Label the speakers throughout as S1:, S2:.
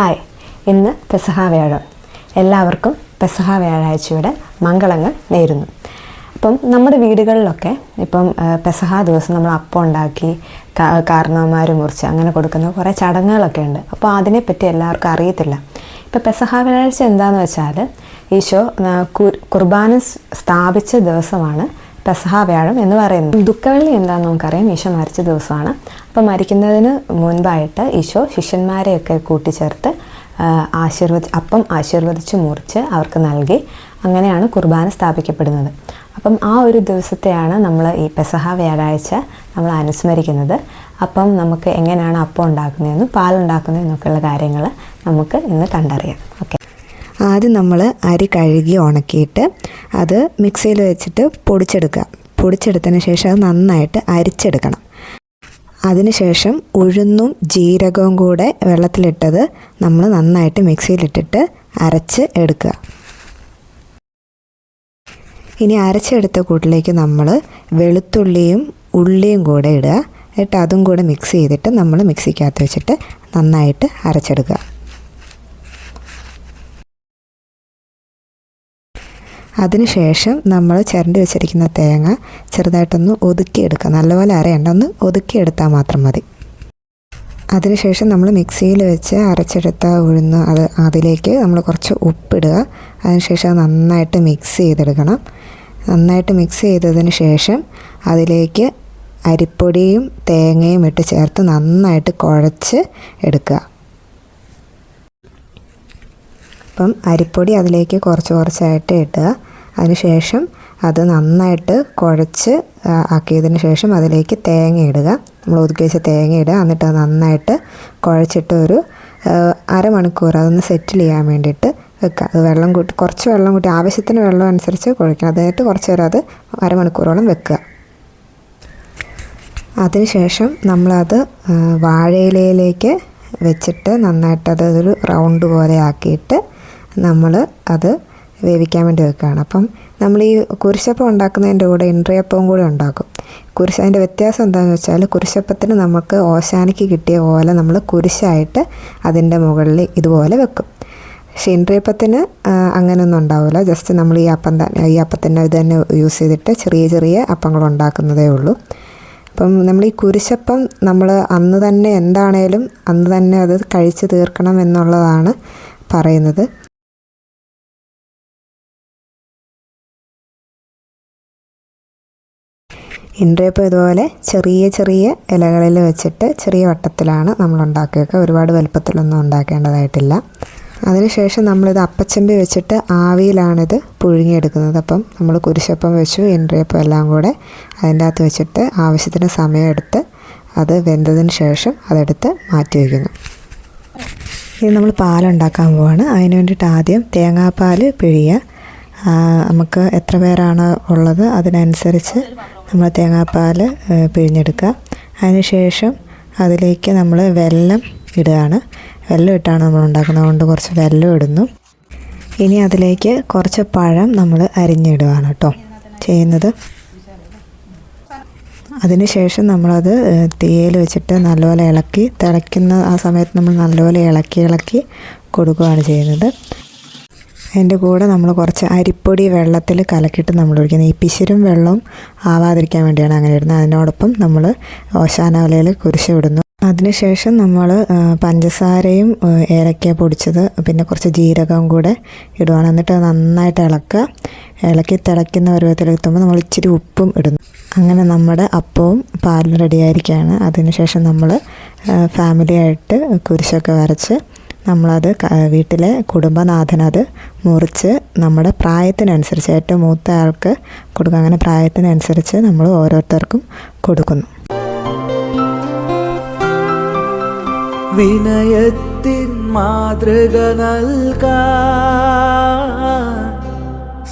S1: Hi. ഇന്ന് പെസഹ വ്യാഴം. എല്ലാവർക്കും പെസഹ വ്യാഴാഴ്ചയുടെ മംഗളങ്ങൾ നേരുന്നു. ഇപ്പം നമ്മുടെ വീടുകളിലൊക്കെ ഇപ്പം പെസഹ ദിവസം നമ്മൾ അപ്പം ഉണ്ടാക്കി കാരണവന്മാർ മുറിച്ച് അങ്ങനെ കൊടുക്കുന്ന കുറേ ചടങ്ങുകളൊക്കെ ഉണ്ട്. അപ്പോൾ അതിനെപ്പറ്റി എല്ലാവർക്കും അറിയത്തില്ല. ഇപ്പം പെസഹ വ്യാഴാഴ്ച എന്താണെന്ന് വെച്ചാൽ ഈശോ കുർബാന സ്ഥാപിച്ച ദിവസമാണ് പെസഹ എന്ന് പറയുന്നത്. ദുഃഖവെള്ളി എന്താണെന്ന് നമുക്കറിയാം. ഈശോ മരിച്ച ദിവസമാണ്. അപ്പോൾ മരിക്കുന്നതിന് മുൻപായിട്ട് ഈശോ ശിഷ്യന്മാരെയൊക്കെ കൂട്ടിച്ചേർത്ത് ആശീർവദി അപ്പം ആശീർവദിച്ച് മുറിച്ച് അവർക്ക് നൽകി അങ്ങനെയാണ് കുർബാന സ്ഥാപിക്കപ്പെടുന്നത്. അപ്പം ആ ഒരു ദിവസത്തെയാണ് നമ്മൾ ഈ പെസഹ വ്യാഴാഴ്ച നമ്മൾ അനുസ്മരിക്കുന്നത്. അപ്പം നമുക്ക് എങ്ങനെയാണ് അപ്പം ഉണ്ടാക്കുന്നതെന്നും പാലുണ്ടാക്കുന്നതെന്നൊക്കെയുള്ള കാര്യങ്ങൾ നമുക്ക് ഇന്ന് കണ്ടറിയാം. ഓക്കെ.
S2: ആദ്യം നമ്മൾ അരി കഴുകി ഉണക്കിയിട്ട് അത് മിക്സിയിൽ വെച്ചിട്ട് പൊടിച്ചെടുക്കുക. പൊടിച്ചെടുത്തതിന് ശേഷം അത് നന്നായിട്ട് അരിച്ചെടുക്കണം. അതിനുശേഷം ഉഴുന്നും ജീരകവും കൂടെ വെള്ളത്തിലിട്ടത് നമ്മൾ നന്നായിട്ട് മിക്സിയിലിട്ടിട്ട് അരച്ച് എടുക്കുക. ഇനി അരച്ചെടുത്ത കൂട്ടിലേക്ക് നമ്മൾ വെളുത്തുള്ളിയും ഉള്ളിയും കൂടെ ഇടുക. എന്നിട്ട് അതും കൂടെ മിക്സ് ചെയ്തിട്ട് നമ്മൾ മിക്സിക്കകത്ത് വെച്ചിട്ട് നന്നായിട്ട് അരച്ചെടുക്കുക. അതിനുശേഷം നമ്മൾ ചിരണ്ടി വെച്ചിരിക്കുന്ന തേങ്ങ ചെറുതായിട്ടൊന്ന് ഒതുക്കിയെടുക്കുക നല്ലപോലെ അരയണ്ട. ഒന്ന് ഒതുക്കിയെടുത്താൽ മാത്രം മതി. അതിനുശേഷം നമ്മൾ മിക്സിയിൽ വെച്ച് അരച്ചെടുത്ത ഉഴുന്ന് അത് അതിലേക്ക് നമ്മൾ കുറച്ച് ഉപ്പിടുക. അതിനുശേഷം അത് നന്നായിട്ട് മിക്സ് ചെയ്തെടുക്കണം. നന്നായിട്ട് മിക്സ് ചെയ്തതിന് ശേഷം അതിലേക്ക് അരിപ്പൊടിയും തേങ്ങയും ഇട്ട് ചേർത്ത് നന്നായിട്ട് കുഴച്ച് എടുക്കുക. അപ്പം അരിപ്പൊടി അതിലേക്ക് കുറച്ച് കുറച്ചായിട്ട് ഇടുക. അതിനുശേഷം അത് നന്നായിട്ട് കുഴച്ച് ആക്കിയതിന് ശേഷം അതിലേക്ക് തേങ്ങ ഇടുക. നമ്മൾ ഒതുക്കി വെച്ച തേങ്ങ ഇടുക. എന്നിട്ട് അത് നന്നായിട്ട് കുഴച്ചിട്ട് ഒരു അരമണിക്കൂർ അതൊന്ന് സെറ്റിൽ ചെയ്യാൻ വേണ്ടിയിട്ട് വെക്കുക. അത് വെള്ളം കൂട്ടി കുറച്ച് വെള്ളം കൂട്ടി ആവശ്യത്തിന് വെള്ളം അനുസരിച്ച് കുഴക്കണം. അതിനായിട്ട് കുറച്ച് നേരം അത് അരമണിക്കൂറോളം വെക്കുക. അതിനുശേഷം നമ്മളത് വാഴയിലയിലേക്ക് വെച്ചിട്ട് നന്നായിട്ട് അതൊരു റൗണ്ട് പോലെ ആക്കിയിട്ട് നമ്മൾ അത് വേവിക്കാൻ വേണ്ടി വെക്കുകയാണ്. അപ്പം നമ്മൾ ഈ കുരിശപ്പം ഉണ്ടാക്കുന്നതിന്റെ കൂടെ ഇൻട്രിയപ്പവും കൂടെ ഉണ്ടാക്കും. കുരിശ് അതിന്റെ വ്യത്യാസം എന്താണെന്ന് വെച്ചാൽ കുരിശപ്പത്തിന് നമുക്ക് ഓശാനിക്ക് കിട്ടിയ ഓല നമ്മൾ കുരിശായിട്ട് അതിന്റെ മുകളിൽ ഇതുപോലെ വെക്കും. പക്ഷേ ഇൻട്രിയപ്പത്തിന് അങ്ങനെയൊന്നും ഉണ്ടാവില്ല ജസ്റ്റ് നമ്മൾ ഈ അപ്പം തന്നെ ഈ അപ്പത്തിന്റെ ഇത് തന്നെ യൂസ് ചെയ്തിട്ട് ചെറിയ ചെറിയ അപ്പങ്ങൾ ഉണ്ടാക്കുന്നതേ ഉള്ളൂ. അപ്പം നമ്മൾ ഈ കുരിശപ്പം നമ്മൾ അന്ന് തന്നെ എന്താണേലും അന്ന് തന്നെ അത് കഴിച്ച് തീർക്കണം എന്നുള്ളതാണ് പറയുന്നത്. ഇൻട്രയപ്പം ഇതുപോലെ ചെറിയ ചെറിയ ഇലകളിൽ വെച്ചിട്ട് ചെറിയ വട്ടത്തിലാണ് നമ്മൾ ഉണ്ടാക്കിയൊക്കെ ഒരുപാട് വലുപ്പത്തിലൊന്നും ഉണ്ടാക്കേണ്ടതായിട്ടില്ല. അതിനുശേഷം നമ്മളിത് അപ്പച്ചമ്പി വെച്ചിട്ട് ആവിയിലാണിത് പുഴുങ്ങിയെടുക്കുന്നത്. അപ്പം നമ്മൾ കുരിശപ്പം വെച്ചു ഇൻട്രയപ്പം എല്ലാം കൂടെ അതിന്റെ അകത്ത് വെച്ചിട്ട് ആവശ്യത്തിന് സമയമെടുത്ത് അത് വെന്തതിന് ശേഷം അതെടുത്ത് മാറ്റി വയ്ക്കുന്നു. ഇനി നമ്മൾ പാലുണ്ടാക്കാൻ പോവാണ്. അതിന് വേണ്ടിയിട്ട് ആദ്യം തേങ്ങാപ്പാൽ പിഴിയുക. നമുക്ക് എത്ര പേരാണ് ഉള്ളത്? അതിനനുസരിച്ച് നമ്മൾ തേങ്ങാപ്പാൽ പിഴിഞ്ഞെടുക്കുക. അതിനുശേഷം അതിലേക്ക് നമ്മൾ വെല്ലം ഇടുകയാണ്. വെല്ലം ഇട്ടാണ് നമ്മൾ ഉണ്ടാക്കുന്നത്. അതുകൊണ്ട് കുറച്ച് വെല്ലം ഇടുന്നു. ഇനി അതിലേക്ക് കുറച്ച് പഴം നമ്മൾ അരിഞ്ഞിടുകയാണ് കേട്ടോ. ചെയ്യുന്നത്. അതിനുശേഷം നമ്മളത് തീയിൽ വെച്ചിട്ട് നല്ലപോലെ ഇളക്കി തിളയ്ക്കുന്ന ആ സമയത്ത് നമ്മൾ നല്ലപോലെ ഇളക്കി ഇളക്കി കൊടുക്കുകയാണ് ചെയ്യുന്നത്. അതിന്റെ കൂടെ നമ്മൾ കുറച്ച് അരിപ്പൊടി വെള്ളത്തിൽ കലക്കിയിട്ട് നമ്മൾ ഒഴിക്കുന്നത്. ഈ പിശിരും വെള്ളവും ആവാതിരിക്കാൻ വേണ്ടിയാണ് അങ്ങനെ ഇടുന്നത്. അതിനോടൊപ്പം നമ്മൾ ഓശാനവലയിൽ കുരിശ് വിടുന്നു അതിനുശേഷം നമ്മൾ പഞ്ചസാരയും ഏലക്ക പൊടിച്ചത് പിന്നെ കുറച്ച് ജീരകവും കൂടെ ഇടുവാണ്. എന്നിട്ട് നന്നായിട്ട് ഇളക്കുക. ഇളക്കി തിളയ്ക്കുന്ന പരുവത്തിലെത്തുമ്പോൾ നമ്മൾ ഇച്ചിരി ഉപ്പും ഇടുന്നു. അങ്ങനെ നമ്മുടെ അപ്പവും പാലും റെഡിയായിരിക്കുകയാണ്. അതിനുശേഷം നമ്മൾ ഫാമിലിയായിട്ട് കുരിശൊക്കെ വരച്ച് നമ്മളത് വീട്ടിലെ കുടുംബനാഥനത് മുറിച്ച് നമ്മുടെ പ്രായത്തിനനുസരിച്ച് ഏറ്റവും മൂത്ത ആൾക്ക് കൊടുക്കുക അങ്ങനെ പ്രായത്തിനനുസരിച്ച് നമ്മൾ ഓരോരുത്തർക്കും കൊടുക്കുന്നു.
S3: വിനയത്തിൻ മാതൃക നൽകാൻ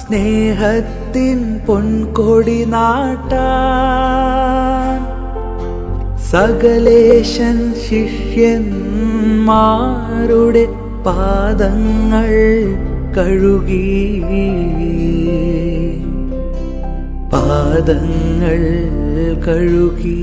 S3: സ്നേഹത്തിൻ പൊൻകൊടി നാട്ടാൻ സകലേശൻ ശിഷ്യന്മാരുടെ പാദങ്ങൾ കഴുകി. പാദങ്ങൾ കഴുകി.